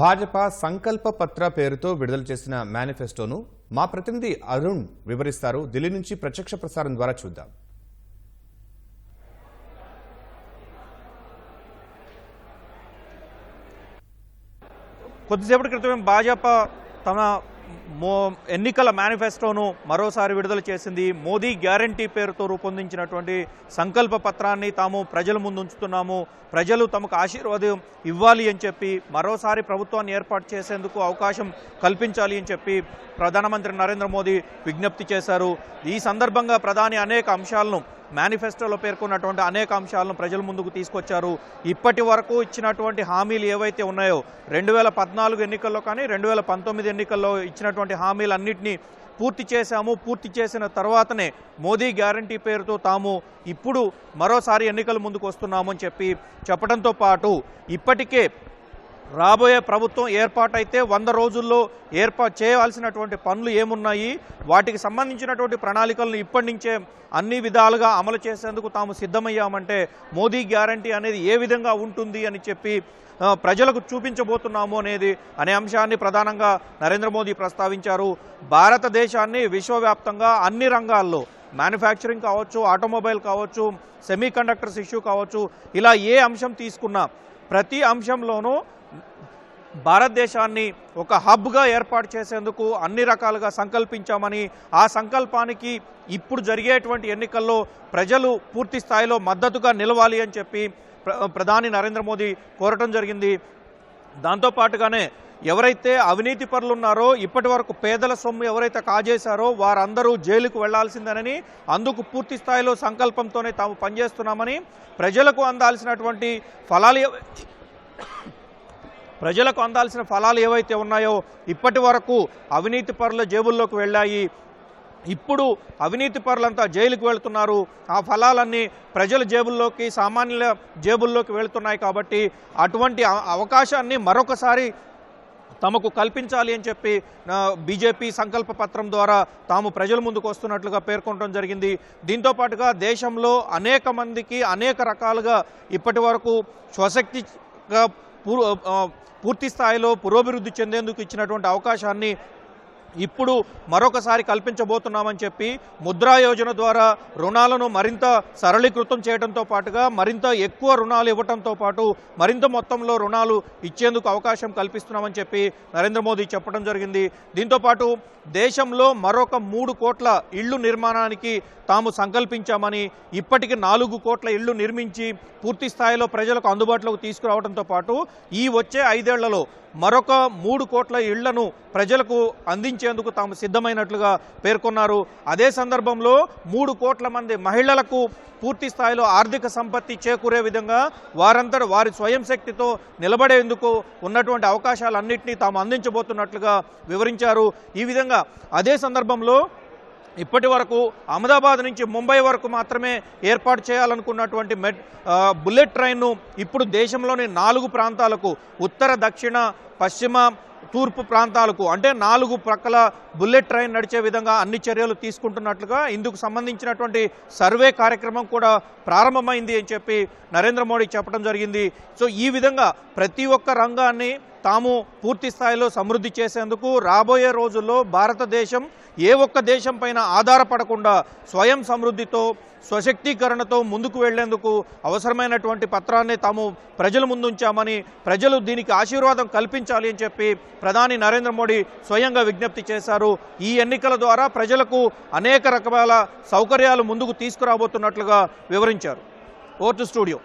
భాజపా సంకల్ప పత్ర పేరుతో విడుదల చేసిన మేనిఫెస్టోను మా ప్రతినిధి అరుణ్ వివరిస్తారు. ఢిల్లీ నుంచి ప్రత్యక్ష ప్రసారం ద్వారా చూద్దాం. కొద్దిసేపటి క్రితమే భాజపా తమ ఎన్నికల మేనిఫెస్టోను మరోసారి విడుదల చేసింది మోదీ గ్యారంటీ పేరుతో రూపొందించినటువంటి సంకల్ప పత్రాన్ని తాము ప్రజల ముందు ఉంచుతున్నాము ప్రజలు తమకు ఆశీర్వాదం ఇవ్వాలి అని చెప్పి మరోసారి ప్రభుత్వాన్ని ఏర్పాటు చేసేందుకు అవకాశం కల్పించాలి అని చెప్పి ప్రధానమంత్రి నరేంద్ర మోదీ విజ్ఞప్తి చేశారు. ఈ సందర్భంగా ప్రధాని అనేక అంశాలను మేనిఫెస్టోలో పేర్కొన్నటువంటి అనేక అంశాలను ప్రజల ముందుకు తీసుకొచ్చారు. ఇప్పటి వరకు ఇచ్చినటువంటి హామీలు ఏవైతే ఉన్నాయో రెండు వేల పద్నాలుగు ఎన్నికల్లో కానీ రెండు వేల పంతొమ్మిది ఎన్నికల్లో ఇచ్చినటువంటి హామీలన్నింటినీ పూర్తి చేశాము. పూర్తి చేసిన తర్వాతనే మోదీ గ్యారంటీ పేరుతో తాము ఇప్పుడు మరోసారి ఎన్నికల ముందుకు వస్తున్నామని చెప్పి చెప్పడంతో పాటు ఇప్పటికే రాబోయే ప్రభుత్వం ఏర్పాటైతే వంద రోజుల్లో ఏర్పాటు చేయవలసినటువంటి పనులు ఏమున్నాయి? వాటికి సంబంధించినటువంటి ప్రణాళికలను ఇప్పటి నుంచే అన్ని విధాలుగా అమలు చేసేందుకు తాము సిద్ధమయ్యామంటే మోదీ గ్యారంటీ అనేది ఏ విధంగా ఉంటుంది అని చెప్పి ప్రజలకు చూపించబోతున్నాము అనేది అనే అంశాన్ని ప్రధానంగా నరేంద్ర మోదీ ప్రస్తావించారు. భారతదేశాన్ని విశ్వవ్యాప్తంగా అన్ని రంగాల్లో మ్యానుఫ్యాక్చరింగ్ కావచ్చు ఆటోమొబైల్ కావచ్చు సెమీ కండక్టర్స్ ఇష్యూ కావచ్చు ఇలా ఏ అంశం తీసుకున్నా ప్రతి అంశంలోనూ భారతదేశాన్ని ఒక హబ్గా ఏర్పాటు చేసేందుకు అన్ని రకాలుగా సంకల్పించామని ఆ సంకల్పానికి ఇప్పుడు జరిగేటువంటి ఎన్నికల్లో ప్రజలు పూర్తి స్థాయిలో మద్దతుగా నిలవాలి అని చెప్పి ప్ర- ప్రధాని నరేంద్ర మోదీ కోరటం జరిగింది. దాంతోపాటుగానే ఎవరైతే అవినీతి పరులు ఉన్నారో ఇప్పటి వరకు పేదల సొమ్ము ఎవరైతే కాజేశారో వారందరూ జైలుకు వెళ్ళాల్సిందనని అందుకు పూర్తి స్థాయిలో సంకల్పంతోనే తాము పనిచేస్తున్నామని ప్రజలకు అందాల్సినటువంటి ఫలాలు ప్రజలకు అందాల్సిన ఫలాలు ఏవైతే ఉన్నాయో ఇప్పటి వరకు అవినీతి పరుల జేబుల్లోకి వెళ్ళాయి. ఇప్పుడు అవినీతి పరులంతా జైలుకు వెళ్తున్నారు. ఆ ఫలాలన్నీ ప్రజల జేబుల్లోకి సామాన్యుల జేబుల్లోకి వెళ్తున్నాయి కాబట్టి అటువంటి అవకాశాన్ని మరొకసారి తమకు కల్పించాలి అని చెప్పి బీజేపీ సంకల్ప పత్రం ద్వారా తాము ప్రజల ముందుకు వస్తున్నట్లుగా పేర్కొనడం జరిగింది. దీంతో పాటుగా దేశంలో అనేక మందికి అనేక రకాలుగా ఇప్పటి వరకు స్వశక్తిగా పూర్తి స్థాయిలో పురోభివృద్ధి చెందేందుకు ఇచ్చినటువంటి అవకాశాన్ని ఇప్పుడు మరొకసారి కల్పించబోతున్నామని చెప్పి ముద్రా యోజన ద్వారా రుణాలను మరింత సరళీకృతం చేయడంతో పాటుగా మరింత ఎక్కువ రుణాలు ఇవ్వడంతో పాటు మరింత మొత్తంలో రుణాలు ఇచ్చేందుకు అవకాశం కల్పిస్తున్నామని చెప్పి నరేంద్ర మోదీ చెప్పడం జరిగింది. దీంతోపాటు దేశంలో మరొక మూడు కోట్ల ఇళ్ళు నిర్మాణానికి తాము సంకల్పించామని ఇప్పటికి నాలుగు కోట్ల ఇళ్ళు నిర్మించి పూర్తి స్థాయిలో ప్రజలకు అందుబాటులోకి తీసుకురావడంతో పాటు ఈ వచ్చే ఐదేళ్ళలో మరొక మూడు కోట్ల ఇళ్ళను ప్రజలకు అందించేందుకు తాము సిద్ధమైనట్లుగా పేర్కొన్నారు. అదే సందర్భంలో మూడు కోట్ల మంది మహిళలకు పూర్తి స్థాయిలో ఆర్థిక సంపత్తి చేకూరే విధంగా వారందరూ వారి స్వయం శక్తితో నిలబడేందుకు ఉన్నటువంటి అవకాశాలన్నింటినీ తాము అందించబోతున్నట్లుగా వివరించారు. ఈ విధంగా అదే సందర్భంలో ఇప్పటి వరకు అహ్మదాబాద్ నుంచి ముంబై వరకు మాత్రమే ఏర్పాటు చేయాలనుకున్నటువంటి మెట్ బుల్లెట్ ట్రైన్ను ఇప్పుడు దేశంలోని నాలుగు ప్రాంతాలకు ఉత్తర దక్షిణ పశ్చిమ తూర్పు ప్రాంతాలకు అంటే నాలుగు ప్రక్కల బుల్లెట్ ట్రైన్ నడిచే విధంగా అన్ని చర్యలు తీసుకుంటున్నట్లుగా ఇందుకు సంబంధించినటువంటి సర్వే కార్యక్రమం కూడా ప్రారంభమైంది అని చెప్పి నరేంద్ర మోడీ చెప్పడం జరిగింది. సో ఈ విధంగా ప్రతి ఒక్క రంగాన్ని తాము పూర్తి స్థాయిలో సమృద్ధి చేసేందుకు రాబోయే రోజుల్లో భారతదేశం ఏ ఒక్క దేశం పైన ఆధారపడకుండా స్వయం సమృద్ధితో స్వశక్తీకరణతో ముందుకు వెళ్ళేందుకు అవసరమైనటువంటి పత్రాన్ని తాము ప్రజల ముందు ఉంచామని ప్రజలు దీనికి ఆశీర్వాదం కల్పించాలి అని చెప్పి ప్రధాని నరేంద్ర మోడీ స్వయంగా విజ్ఞప్తి చేశారు. ఈ ఎన్నికల ద్వారా ప్రజలకు అనేక రకాల సౌకర్యాలు ముందుకు తీసుకురాబోతున్నట్లుగా వివరించారు. Vote studio.